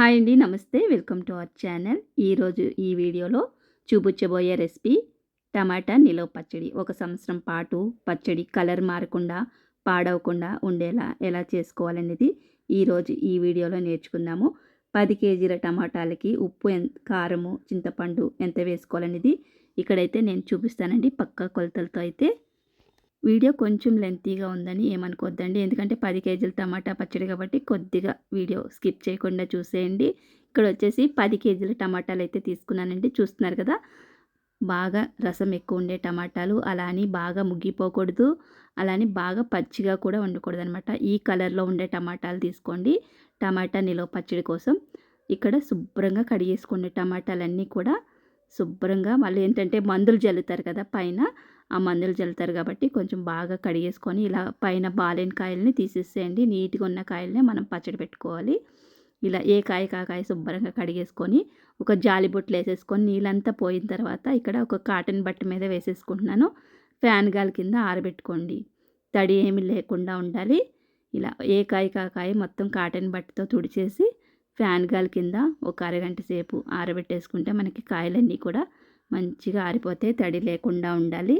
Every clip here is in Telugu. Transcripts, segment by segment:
హాయ్ అండి నమస్తే. Welcome to our channel. ఈరోజు ఈ వీడియోలో చూపించబోయే రెసిపీ టమాటా నిలవ పచ్చడి. ఒక సంవత్సరం పాటు పచ్చడి కలర్ మారకుండా పాడవకుండా ఉండేలా ఎలా చేసుకోవాలనేది ఈరోజు ఈ వీడియోలో నేర్చుకుందాము. పది కేజీల టమాటాలకి ఉప్పు ఎంత కారము చింతపండు ఎంత వేసుకోవాలనేది ఇక్కడైతే నేను చూపిస్తానండి. పక్క కొలతలతో అయితే వీడియో కొంచెం లెంతీగా ఉందని ఏమనుకోవద్దండి ఎందుకంటే పది కేజీల టమాటా పచ్చడి కాబట్టి కొద్దిగా వీడియో స్కిప్ చేయకుండా చూసేయండి. ఇక్కడ వచ్చేసి పది కేజీల టమాటాలు అయితే తీసుకున్నానండి. చూస్తున్నారు కదా బాగా రసం ఎక్కువ ఉండే టమాటాలు. అలా అని బాగా ముగ్గిపోకూడదు అలా అని బాగా పచ్చిగా కూడా ఉండకూడదు అనమాట ఈ కలర్లో ఉండే టమాటాలు తీసుకోండి. టమాటా నిలవ పచ్చడి కోసం ఇక్కడ శుభ్రంగా కడిగేసుకోండి టమాటాలన్నీ కూడా శుభ్రంగా మళ్ళీ ఏంటంటే మందులు జల్లుతారు కదా పైన. ఆ మందులు చల్లుతారు కాబట్టి కొంచెం బాగా కడిగేసుకొని ఇలా పైన బాలేని కాయల్ని తీసేసేయండి. నీట్గా ఉన్న కాయల్ని మనం పచ్చడి పెట్టుకోవాలి. ఇలా ఏ కాయ కాకాయ శుభ్రంగా కడిగేసుకొని ఒక జాలి బొట్లు వేసేసుకొని నీళ్ళంతా పోయిన తర్వాత ఇక్కడ ఒక కాటన్ బట్ట మీద వేసేసుకుంటున్నాను. ఫ్యాన్ గాలి కింద ఆరబెట్టుకోండి. తడి ఏమి లేకుండా ఉండాలి. ఇలా ఏ కాయ కాకాయ మొత్తం కాటన్ బట్టతో తుడిచేసి ఫ్యాన్ గాలి కింద ఒక అరగంట సేపు ఆరబెట్టేసుకుంటే మనకి కాయలన్నీ కూడా మంచిగా ఆరిపోతే తడి లేకుండా ఉండాలి.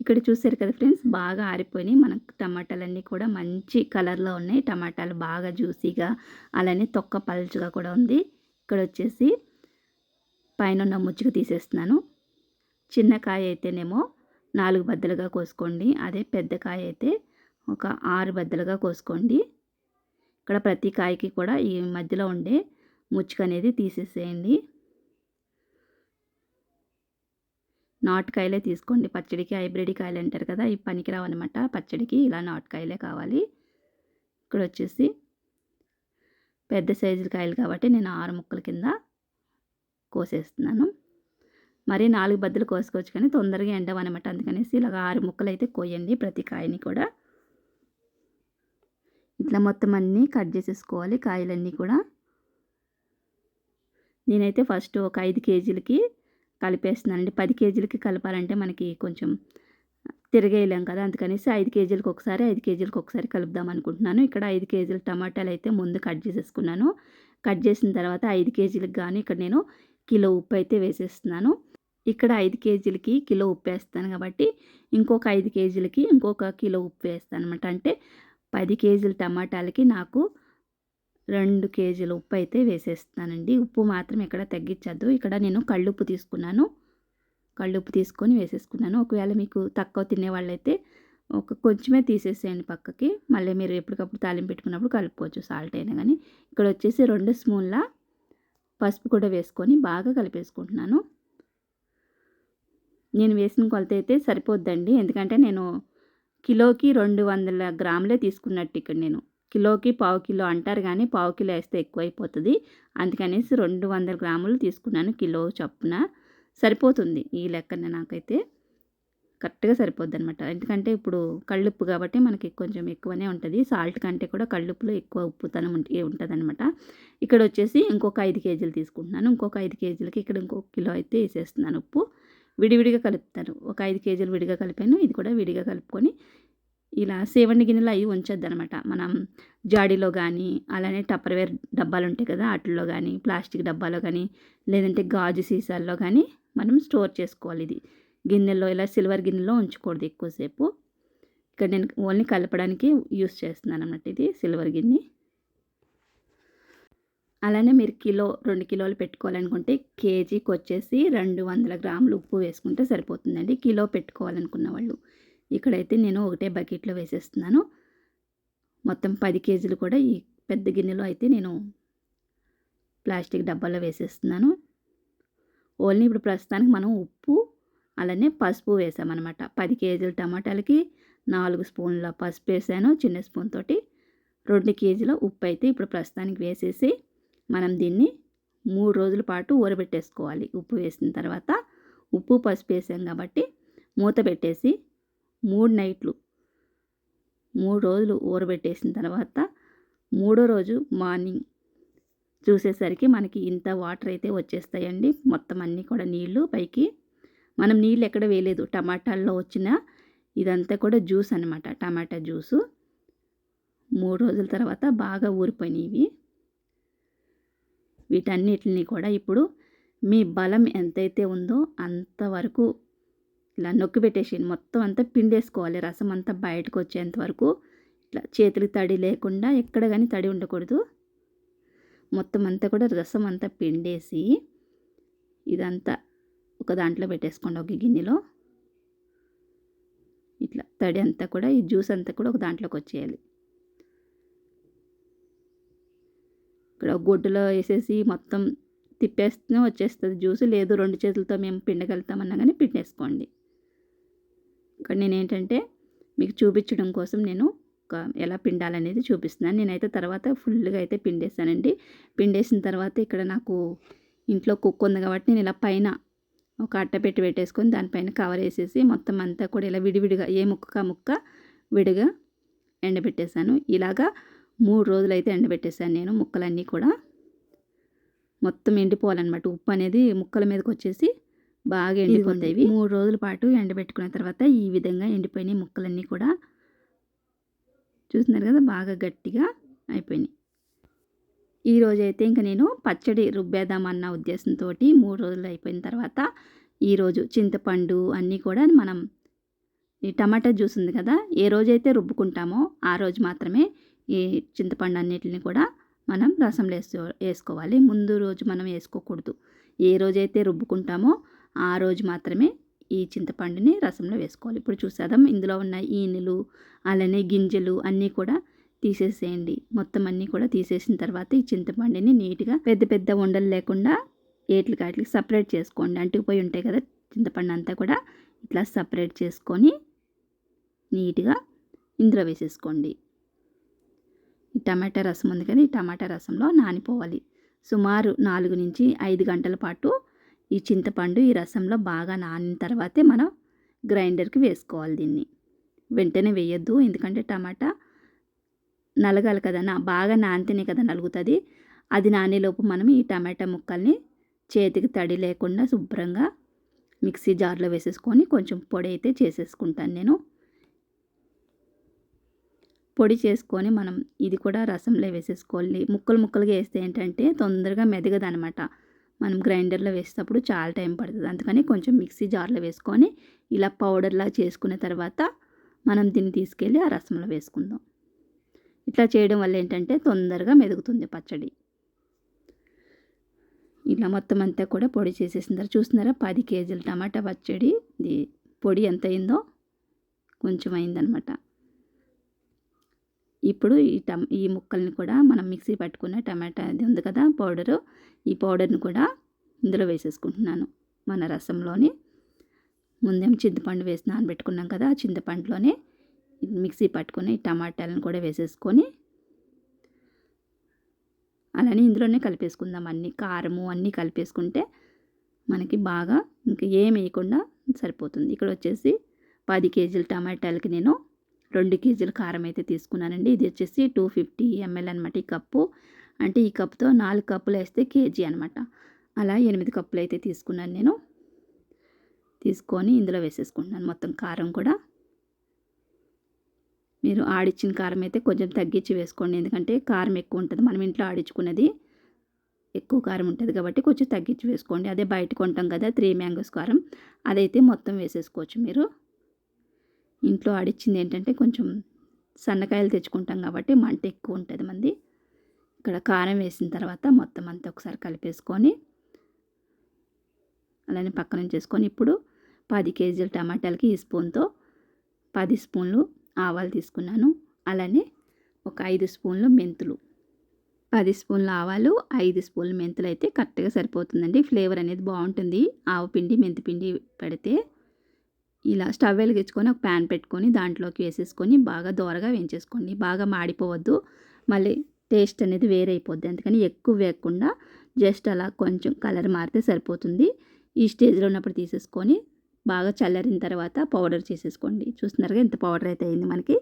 ఇక్కడ చూసారు కదా ఫ్రెండ్స్ బాగా ఆరిపోయినాయి. మనకు టమాటాలన్నీ కూడా మంచి కలర్లో ఉన్నాయి. టమాటాలు బాగా జ్యూసీగా అలానే తొక్క పలుచుగా కూడా ఉంది. ఇక్కడ వచ్చేసి పైన ఉన్న ముచ్చుకు తీసేస్తున్నాను. చిన్న కాయ అయితేనేమో నాలుగు బద్దలుగా కోసుకోండి. అదే పెద్ద కాయ అయితే ఒక ఆరు బద్దలుగా కోసుకోండి. ఇక్కడ ప్రతి కాయకి కూడా ఈ మధ్యలో ఉండే ముచ్చుకు అనేది తీసేసేయండి. నాటుకాయలే తీసుకోండి. పచ్చడికి హైబ్రిడ్ కాయలు అంటారు కదా ఇవి పనికిరావు అనమాట పచ్చడికి ఇలా నాటుకాయలే కావాలి. ఇక్కడ వచ్చేసి పెద్ద సైజు కాయలు కాబట్టి నేను ఆరు ముక్కల కింద కోసేస్తున్నాను. మరి నాలుగు బద్దలు కోసుకోవచ్చు కానీ తొందరగా ఎండవనమాట అందుకనేసి ఇలాగ ఆరు ముక్కలు అయితే కోయండి ప్రతి కాయని కూడా. ఇట్లా మొత్తం అన్నీ కట్ చేసేసుకోవాలి కాయలన్నీ కూడా. నేనైతే ఫస్ట్ ఒక ఐదు కేజీలకి కలిపేస్తున్నానండి. పది కేజీలకి కలపాలంటే మనకి కొంచెం తిరగేయలేం కదా. అందుకనేసి ఐదు కేజీలకు ఒకసారి ఐదు కేజీలకు ఒకసారి కలుపుదాం అనుకుంటున్నాను. ఇక్కడ ఐదు కేజీల టమాటాలు అయితే ముందు కట్ చేసేసుకున్నాను. కట్ చేసిన తర్వాత ఐదు కేజీలకు కానీ ఇక్కడ నేను కిలో ఉప్పు అయితే వేసేస్తున్నాను. ఇక్కడ ఐదు కేజీలకి కిలో ఉప్పు వేస్తాను కాబట్టి ఇంకొక ఐదు కేజీలకి ఇంకొక కిలో ఉప్పు వేస్తాను అనమాట అంటే పది కేజీల టమాటాలకి నాకు రెండు కేజీల ఉప్పు అయితే వేసేస్తానండి ఉప్పు మాత్రం ఎక్కడ తగ్గించద్దు. ఇక్కడ నేను కళ్ళుప్పు తీసుకున్నాను. కళ్ళుప్పు తీసుకొని వేసేసుకున్నాను. ఒకవేళ మీకు తక్కువ తినేవాళ్ళైతే ఒక కొంచెమే తీసేసేయండి పక్కకి. మళ్ళీ మీరు ఎప్పటికప్పుడు తాలింపు పెట్టుకున్నప్పుడు కలుపుకోవచ్చు సాల్ట్ అయినా కానీ. ఇక్కడ వచ్చేసి రెండు స్పూన్ల పసుపు కూడా వేసుకొని బాగా కలిపేసుకుంటున్నాను. నేను వేసిన కొలత అయితే సరిపోద్దండి. ఎందుకంటే నేను కిలోకి రెండు వందల గ్రాములే తీసుకున్నట్టు ఇక్కడ నేను. కిలోకి పావు కిలో అంటారు కానీ పావు కిలో వేస్తే ఎక్కువైపోతుంది. అందుకనేసి రెండు వందల గ్రాములు తీసుకున్నాను కిలో చొప్పున. సరిపోతుంది ఈ లెక్కన నాకైతే. కరెక్ట్గా సరిపోద్ది అనమాట ఎందుకంటే ఇప్పుడు కళ్ళుప్పు కాబట్టి మనకి కొంచెం ఎక్కువనే ఉంటుంది. సాల్ట్ కంటే కూడా కళ్ళుప్పులో ఎక్కువ ఉప్పుతనం ఉంటుంది అనమాట ఇక్కడ వచ్చేసి ఇంకొక ఐదు కేజీలు తీసుకుంటున్నాను. ఇంకొక ఐదు కేజీలకి ఇక్కడ ఇంకొక కిలో అయితే వేసేస్తున్నాను ఉప్పు. విడివిడిగా కలుపుతాను. ఒక ఐదు కేజీలు విడిగా కలిపాను. ఇది కూడా విడిగా కలుపుకొని ఇలా సేవండి గిన్నెలు అవి ఉంచొద్దు అనమాట మనం జాడీలో కానీ అలానే టప్పర్వేర్ డబ్బాలు ఉంటాయి కదా వాటిల్లో కానీ ప్లాస్టిక్ డబ్బాలో కానీ లేదంటే గాజు సీసాల్లో కానీ మనం స్టోర్ చేసుకోవాలి ఇది. గిన్నెల్లో ఇలా సిల్వర్ గిన్నెలో ఉంచకూడదు ఎక్కువసేపు. ఇక్కడ నేను ఓన్లీ కలపడానికి యూస్ చేస్తున్నాను అన్నమాట ఇది సిల్వర్ గిన్నె. అలానే మీరు కిలో రెండు కిలోలు పెట్టుకోవాలనుకుంటే కేజీకి వచ్చేసి రెండు వందల గ్రాములు ఉప్పు వేసుకుంటే సరిపోతుందండి. కిలో పెట్టుకోవాలనుకున్న వాళ్ళు. ఇక్కడైతే నేను ఒకటే బకెట్లో వేసేస్తున్నాను. మొత్తం పది కేజీలు కూడా ఈ పెద్ద గిన్నెలో అయితే నేను ప్లాస్టిక్ డబ్బాలో వేసేస్తున్నాను. ఓన్లీ ఇప్పుడు ప్రస్తుతానికి మనం ఉప్పు అలానే పసుపు వేసామన్నమాట. పది కేజీల టమాటాలకి నాలుగు స్పూన్ల పసుపు వేసాను చిన్న స్పూన్ తోటి. రెండు కేజీల ఉప్పు అయితే ఇప్పుడు ప్రస్తుతానికి వేసేసి మనం దీన్ని మూడు రోజుల పాటు ఊరబెట్టేసుకోవాలి. ఉప్పు వేసిన తర్వాత ఉప్పు పసుపు వేసాం కాబట్టి మూత పెట్టేసి మూడు నైట్లు. మూడు రోజులు ఊరబెట్టేసిన తర్వాత మూడో రోజు మార్నింగ్ చూసేసరికి మనకి ఇంత వాటర్ అయితే వచ్చేస్తాయండి. మొత్తం అన్నీ కూడా నీళ్ళు పైకి. మనం నీళ్ళు ఎక్కడ వేయలేదు. టమాటాల్లో వచ్చిన ఇదంతా కూడా జ్యూస్ అనమాట టమాటా జ్యూసు. మూడు రోజుల తర్వాత బాగా ఊరిపోయినాయి వీటన్నిటిని కూడా ఇప్పుడు మీ బలం ఎంతైతే ఉందో అంతవరకు ఇలా నొక్కి పెట్టేసి మొత్తం అంతా పిండేసుకోవాలి. రసం అంతా బయటకు వచ్చేంత వరకు ఇట్లా చేతులకు తడి లేకుండా ఎక్కడ కానీ తడి ఉండకూడదు. మొత్తం అంతా కూడా రసం అంతా పిండేసి ఇదంతా ఒక దాంట్లో పెట్టేసుకోండి. ఒక గిన్నెలో ఇట్లా తడి అంతా కూడా ఈ జ్యూస్ అంతా కూడా ఒక దాంట్లోకి వచ్చేయాలి. ఇక్కడ గొడ్డులో వేసేసి మొత్తం తిప్పేస్తూనే వచ్చేస్తుంది జ్యూస్. లేదు రెండు చేతులతో మేము పిండగలుగుతామన్నా కానీ పిండేసుకోండి. ఇక్కడ నేను ఏంటంటే మీకు చూపించడం కోసం నేను ఒక ఎలా పిండాలనేది చూపిస్తున్నాను. నేనైతే తర్వాత ఫుల్గా అయితే పిండేసానండి పిండేసిన తర్వాత ఇక్కడ నాకు ఇంట్లో కుక్ ఉంది కాబట్టి నేను ఇలా పైన ఒక అట్ట పెట్టి పెట్టేసుకొని దానిపైన కవర్ వేసేసి మొత్తం అంతా కూడా ఇలా విడివిడిగా ఏ ముక్క ముక్క విడిగా ఎండబెట్టేశాను. ఇలాగా మూడు రోజులు అయితే ఎండబెట్టేశాను నేను ముక్కలన్నీ కూడా. మొత్తం ఎండిపోవాలన్నమాట. ఉప్పు అనేది ముక్కల మీదకి వచ్చేసి బాగా ఎండిపోతాయి. మూడు రోజుల పాటు ఎండబెట్టుకున్న తర్వాత ఈ విధంగా ఎండిపోయినాయి ముక్కలన్నీ కూడా చూస్తున్నారు కదా బాగా గట్టిగా అయిపోయినాయి. ఈ రోజైతే ఇంకా నేను పచ్చడి రుబ్బేద్దామన్న ఉద్దేశంతో మూడు రోజులు అయిపోయిన తర్వాత ఈరోజు చింతపండు అన్నీ కూడా మనం ఈ టమాటా జ్యూస్ ఉంది కదా ఏ రోజైతే రుబ్బుకుంటామో ఆ రోజు మాత్రమే ఈ చింతపండు అన్నిటిని కూడా మనం రసంలో వేసుకో వేసుకోవాలి. ముందు రోజు మనం వేసుకోకూడదు. ఏ రోజైతే రుబ్బుకుంటామో ఆ రోజు మాత్రమే ఈ చింతపండుని రసంలో వేసుకోవాలి. ఇప్పుడు చూసేద్దాం. ఇందులో ఉన్న ఈనెలు అలానే గింజలు అన్నీ కూడా తీసేసేయండి. మొత్తం అన్నీ కూడా తీసేసిన తర్వాత ఈ చింతపండుని నీట్గా పెద్ద పెద్ద ఉండలు లేకుండా ఏట్లు కాట్లకి సపరేట్ చేసుకోండి. అంటుకుపోయి ఉంటాయి కదా చింతపండు అంతా కూడా ఇట్లా సపరేట్ చేసుకొని నీట్గా ఇందులో వేసేసుకోండి. ఈ టమాటా రసం ఉంది కదా ఈ టమాటా రసంలో నానిపోవాలి. సుమారు నాలుగు నుంచి ఐదు గంటల పాటు ఈ చింతపండు ఈ రసంలో బాగా నానిన తర్వాతే మనం గ్రైండర్కి వేసుకోవాలి దీన్ని. వెంటనే వేయొద్దు ఎందుకంటే టమాటా నలగాలి కదా నా బాగా నానితేనే కదా నలుగుతుంది. అది నానేలోపు మనం ఈ టమాటా ముక్కల్ని చేతికి తడి లేకుండా శుభ్రంగా మిక్సీ జార్లో వేసేసుకొని కొంచెం పొడి అయితే చేసేసుకుంటాను నేను. పొడి చేసుకొని మనం ఇది కూడా రసంలో వేసేసుకోవాలి. ముక్కలు ముక్కలుగా వేస్తే ఏంటంటే తొందరగా మెదగదనమాట. మనం గ్రైండర్లో వేసేటప్పుడు చాలా టైం పడుతుంది. అందుకని కొంచెం మిక్సీ జార్లో వేసుకొని ఇలా పౌడర్లా చేసుకున్న తర్వాత మనం దీన్ని తీసుకెళ్ళి ఆ రసంలో వేసుకుందాం. ఇట్లా చేయడం వల్ల ఏంటంటే తొందరగా మెదుగుతుంది పచ్చడి. ఇలా మొత్తం అంతా కూడా పొడి చేసేసిన తర్వాత చూస్తున్నారా? పది కేజీలు టమాటా పచ్చడి. ఇది పొడి ఎంత అయిందో కొంచెం అయిందనమాట. ఇప్పుడు ఈ టమ్ ఈ ముక్కల్ని కూడా మనం మిక్సీ పట్టుకున్న టమాటా అది ఉంది కదా పౌడరు ఈ పౌడర్ని కూడా ఇందులో వేసేసుకుంటున్నాను మన రసంలోని. ముందేం చింతపండు వేసి నానబెట్టుకున్నాం కదా ఆ చింతపండులోనే మిక్సీ పట్టుకొని టమాటాలను కూడా వేసేసుకొని అలానే ఇందులోనే కలిపేసుకుందాం. అన్ని కారము అన్నీ కలిపేసుకుంటే మనకి బాగా ఇంకా ఏం వేయకుండా సరిపోతుంది. ఇక్కడ వచ్చేసి పది కేజీల టమాటాలకి నేను రెండు కేజీల కారం అయితే తీసుకున్నానండి. ఇది వచ్చేసి టూ ఫిఫ్టీ ఎంఎల్ అనమాట ఈ కప్పు. అంటే ఈ కప్పుతో నాలుగు కప్పులు వేస్తే కేజీ అనమాట అలా ఎనిమిది కప్పులు అయితే తీసుకున్నాను నేను. తీసుకొని ఇందులో వేసేసుకుంటున్నాను మొత్తం కారం కూడా. మీరు ఆడిచ్చిన కారం అయితే కొంచెం తగ్గించి వేసుకోండి. ఎందుకంటే కారం ఎక్కువ ఉంటుంది. మనం ఇంట్లో ఆడించుకున్నది ఎక్కువ కారం ఉంటుంది కాబట్టి కొంచెం తగ్గించి వేసుకోండి. అదే బయట కొంటాం కదా త్రీ మ్యాంగోస్ కారం. అదైతే మొత్తం వేసేసుకోవచ్చు మీరు. ఇంట్లో ఆడిచ్చింది ఏంటంటే కొంచెం సన్నకాయలు తెచ్చుకుంటాం కాబట్టి మంట ఎక్కువ ఉంటుంది మంది. ఇక్కడ కారం వేసిన తర్వాత మొత్తం అంతా ఒకసారి కలిపేసుకొని అలానే పక్కన చేసుకొని ఇప్పుడు పది కేజీల టమాటాలకి ఈ స్పూన్తో పది స్పూన్లు ఆవాలు తీసుకున్నాను. అలానే ఒక ఐదు స్పూన్లు మెంతులు. పది స్పూన్ల ఆవాలు ఐదు స్పూన్ల మెంతులు అయితే కరెక్ట్గా సరిపోతుందండి. ఫ్లేవర్ అనేది బాగుంటుంది. ఆవు పిండి మెంతి పిండి పెడితే ఇలా స్టవ్ వెలిగించుకొని ఒక ప్యాన్ పెట్టుకొని దాంట్లోకి వేసేసుకొని బాగా దోరగా వేయించేసుకోండి. బాగా మాడిపోవద్దు. మళ్ళీ టేస్ట్ అనేది వేరైపోద్ది. అయిపోద్ది అందుకని ఎక్కువ వేయకుండా జస్ట్ అలా కొంచెం కలర్ మారితే సరిపోతుంది. ఈ స్టేజ్లో ఉన్నప్పుడు తీసేసుకొని బాగా చల్లరిన తర్వాత పౌడర్ చేసేసుకోండి. చూస్తున్నారుగా ఎంత పౌడర్ అయితే అయింది మనకి.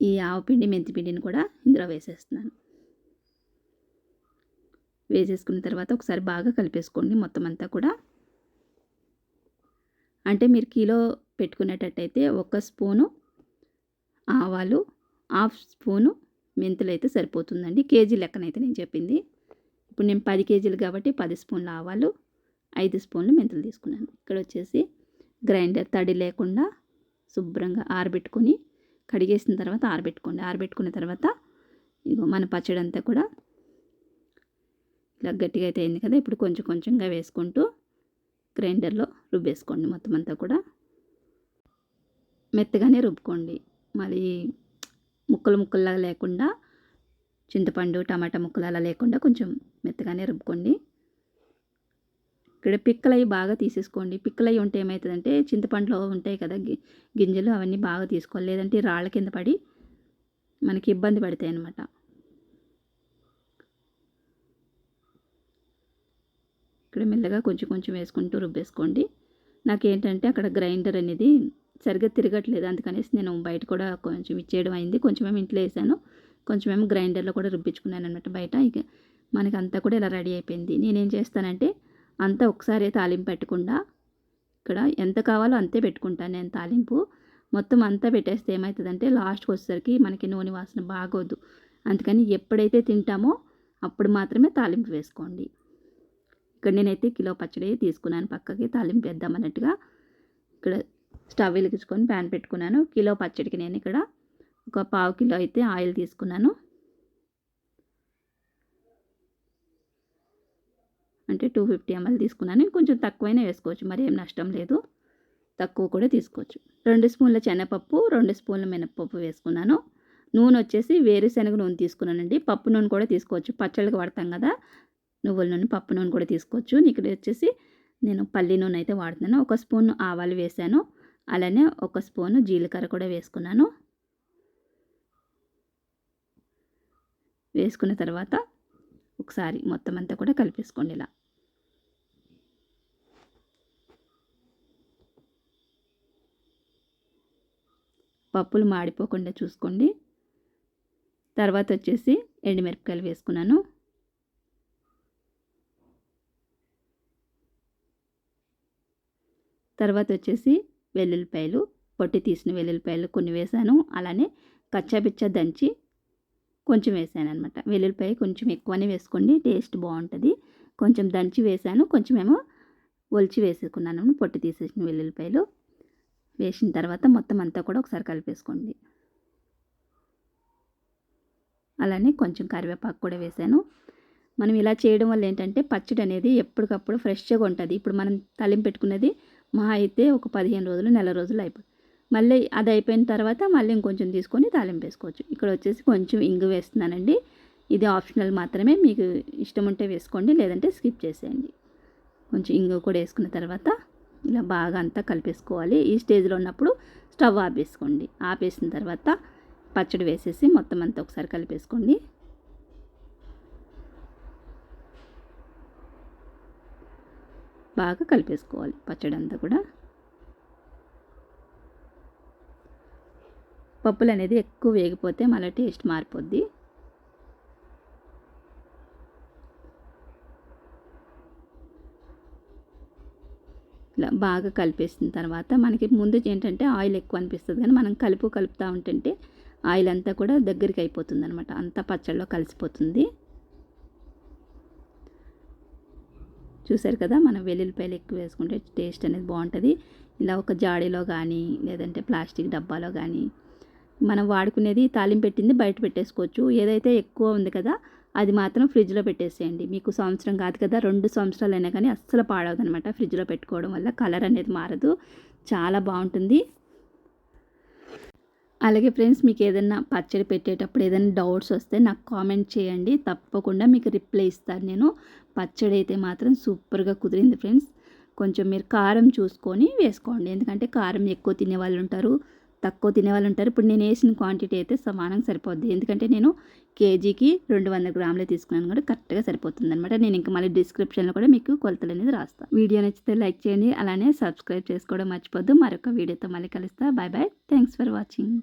ఈ ఆవపిండి మెంతిపిండిని కూడా ఇందులో వేసేస్తున్నాను. వేసేసుకున్న తర్వాత ఒకసారి బాగా కలిపేసుకోండి మొత్తం అంతా కూడా. అంటే మీరు కిలో పెట్టుకునేటట్టయితే ఒక స్పూను ఆవాలు హాఫ్ స్పూను మెంతులు అయితే సరిపోతుందండి. కేజీ లెక్కనైతే నేను చెప్పింది. ఇప్పుడు నేను పది కేజీలు కాబట్టి పది స్పూన్లు ఆవాలు ఐదు స్పూన్లు మెంతులు తీసుకున్నాను. ఇక్కడ వచ్చేసి గ్రైండర్ తడి లేకుండా శుభ్రంగా ఆరబెట్టుకొని కడిగేసిన తర్వాత ఆరబెట్టుకోండి. ఆరబెట్టుకున్న తర్వాత ఇగో మన పచ్చడి అంతా కూడా ఇలా గట్టిగా అయితే అయింది కదా. ఇప్పుడు కొంచెం కొంచెంగా వేసుకుంటూ గ్రైండర్లో రుబ్బేసుకోండి మొత్తం అంతా కూడా. మెత్తగానే రుబ్బుకోండి. మరి ముక్కలు ముక్కల్లా లేకుండా చింతపండు టమాటా ముక్కలు అలా లేకుండా కొంచెం మెత్తగానే రుబ్బుకోండి. ఇక్కడ పిక్కలవి బాగా తీసేసుకోండి. పిక్కలవి ఉంటే ఏమవుతుందంటే చింతపండులో ఉంటాయి కదా గి గింజలు అవన్నీ బాగా తీసుకోవాలి. లేదంటే రాళ్ళ కింద పడి మనకి ఇబ్బంది పడతాయి అన్నమాట ఇక్కడ మెల్లగా కొంచెం కొంచెం వేసుకుంటూ రుబ్బేసుకోండి. నాకేంటంటే అక్కడ గ్రైండర్ అనేది సరిగ్గా తిరగట్లేదు. అందుకనేసి నేను బయట కూడా కొంచెం ఇచ్చేయడం అయింది. కొంచెమేమో ఇంట్లో వేసాను. కొంచెమేమో గ్రైండర్లో కూడా రుబ్బించుకున్నాను అనమాట బయట. ఇక మనకి అంతా కూడా ఇలా రెడీ అయిపోయింది. నేనేం చేస్తానంటే అంతా ఒకసారి తాలింపు పెట్టకుండా ఇక్కడ ఎంత కావాలో అంతే పెట్టుకుంటాను నేను తాలింపు. మొత్తం అంతా పెట్టేస్తే ఏమవుతుందంటే లాస్ట్కి వచ్చేసరికి మనకి నూనె వాసన బాగోదు. అందుకని ఎప్పుడైతే తింటామో అప్పుడు మాత్రమే తాలింపు వేసుకోండి. ఇక్కడ నేనైతే కిలో పచ్చడి తీసుకున్నాను. పక్కకి తాలింపు వేద్దాం అన్నట్టుగా ఇక్కడ స్టవ్ వెలిగించుకొని ప్యాన్ పెట్టుకున్నాను. కిలో పచ్చడికి నేను ఇక్కడ ఒక పావు కిలో అయితే ఆయిల్ తీసుకున్నాను. అంటే టూ ఫిఫ్టీ ఎంఎల్ తీసుకున్నాను. కొంచెం తక్కువైనా వేసుకోవచ్చు. మరి ఏం నష్టం లేదు. తక్కువ కూడా తీసుకోవచ్చు. రెండు స్పూన్ల శనగపప్పు రెండు స్పూన్ల మినపప్పు వేసుకున్నాను. నూనె వచ్చేసి వేరుశనగ నూనె తీసుకున్నానండి. పప్పు నూనె కూడా తీసుకోవచ్చు. పచ్చళ్ళకి వాడతాం కదా. నువ్వుల నూనె పప్పు నూనె కూడా తీసుకోవచ్చు. ఇక్కడ వచ్చేసి నేను పల్లి నూనె అయితే వాడుతున్నాను. ఒక స్పూన్ ఆవాలు వేసాను. అలానే ఒక స్పూన్ జీలకర్ర కూడా వేసుకున్నాను. వేసుకున్న తర్వాత ఒకసారి మొత్తం అంతా కూడా కలిపేసుకోండి ఇలా. పప్పులు మాడిపోకుండా చూసుకోండి. తర్వాత వచ్చేసి ఎండుమిరపకాయలు వేసుకున్నాను. తర్వాత వచ్చేసి వెల్లుల్లిపాయలు పొట్టి తీసిన వెల్లుల్లిపాయలు కొన్ని వేసాను. అలానే కచ్చాపిచ్చా దంచి కొంచెం వేసాను అనమాట వెల్లుల్లిపాయ కొంచెం ఎక్కువనే వేసుకోండి టేస్ట్ బాగుంటుంది. కొంచెం దంచి వేసాను కొంచెం ఏమో ఒలిచి వేసుకున్నాను పొట్టి తీసేసిన వెల్లుల్లిపాయలు. వేసిన తర్వాత మొత్తం అంతా కూడా ఒకసారి కలిపేసుకోండి. అలానే కొంచెం కరివేపాకు కూడా వేసాను. మనం ఇలా చేయడం వల్ల ఏంటంటే పచ్చడి అనేది ఎప్పటికప్పుడు ఫ్రెష్గా ఉంటుంది. ఇప్పుడు మనం తలిం పెట్టుకున్నది మహా అయితే ఒక పదిహేను రోజులు నెల రోజులు అయిపోతుంది. మళ్ళీ అది అయిపోయిన తర్వాత మళ్ళీ ఇంకొంచెం తీసుకొని తాలింపు వేసుకోవచ్చు. ఇక్కడ వచ్చేసి కొంచెం ఇంగు వేస్తున్నానండి. ఇది ఆప్షనల్ మాత్రమే. మీకు ఇష్టం ఉంటే వేసుకోండి లేదంటే స్కిప్ చేసేయండి. కొంచెం ఇంగు కూడా వేసుకున్న తర్వాత ఇలా బాగా అంతా కలిపేసుకోవాలి. ఈ స్టేజ్లో ఉన్నప్పుడు స్టవ్ ఆపేసుకోండి. ఆపేసిన తర్వాత పచ్చడి వేసేసి మొత్తం అంతా ఒకసారి కలిపేసుకోండి. బాగా కలిపేసుకోవాలి పచ్చడి అంతా కూడా. పప్పులు అనేది ఎక్కువ వేగిపోతే మళ్ళీ టేస్ట్ మారిపోద్ది. ఇలా బాగా కలిపేసిన తర్వాత మనకి ముందు ఏంటంటే ఆయిల్ ఎక్కువ అనిపిస్తుంది కానీ మనం కలుపు కలుపుతూ ఉంటుంటే ఆయిల్ అంతా కూడా దగ్గరికి అయిపోతుంది అనమాట అంతా పచ్చళ్ళలో కలిసిపోతుంది. చూసారు కదా మనం వెల్లుల్లిపాయలు ఎక్కువ వేసుకుంటే టేస్ట్ అనేది బాగుంటుంది. ఇలా ఒక జాడీలో కానీ లేదంటే ప్లాస్టిక్ డబ్బాలో కానీ మనం వాడుకునేది తాలింపు పెట్టింది బయట పెట్టేసుకోవచ్చు. ఏదైతే ఎక్కువ ఉంది కదా అది మాత్రం ఫ్రిడ్జ్లో పెట్టేసేయండి. మీకు సంవత్సరం కాదు కదా రెండు సంవత్సరాలు అయినా కానీ అస్సలు పాడవదనమాట ఫ్రిడ్జ్లో పెట్టుకోవడం వల్ల. కలర్ అనేది మారదు. చాలా బాగుంటుంది. అలాగే ఫ్రెండ్స్ మీకు ఏదైనా పచ్చడి పెట్టేటప్పుడు ఏదైనా డౌట్స్ వస్తే నాకు కామెంట్ చేయండి. తప్పకుండా మీకు రిప్లై ఇస్తాను నేను. పచ్చడి అయితే మాత్రం సూపర్గా కుదిరింది ఫ్రెండ్స్. కొంచెం మీరు కారం చూసుకొని వేసుకోండి. ఎందుకంటే కారం ఎక్కువ తినే వాళ్ళు ఉంటారు తక్కువ తినే వాళ్ళు ఉంటారు. ఇప్పుడు నేను వేసిన క్వాంటిటీ అయితే సమానంగా సరిపోద్ది. ఎందుకంటే నేను కేజీకి రెండు వందల గ్రాములే తీసుకున్నాను కూడా కరెక్ట్గా సరిపోతుంది అనమాట నేను ఇంకా మళ్ళీ డిస్క్రిప్షన్లో కూడా మీకు కొలతలు అనేది రాస్తాను వీడియో నచ్చితే లైక్ చేయండి. అలానే సబ్స్క్రైబ్ చేసుకోవడం మర్చిపోద్దు. మరొక వీడియోతో మళ్ళీ కలుస్తా. Bye bye thanks for watching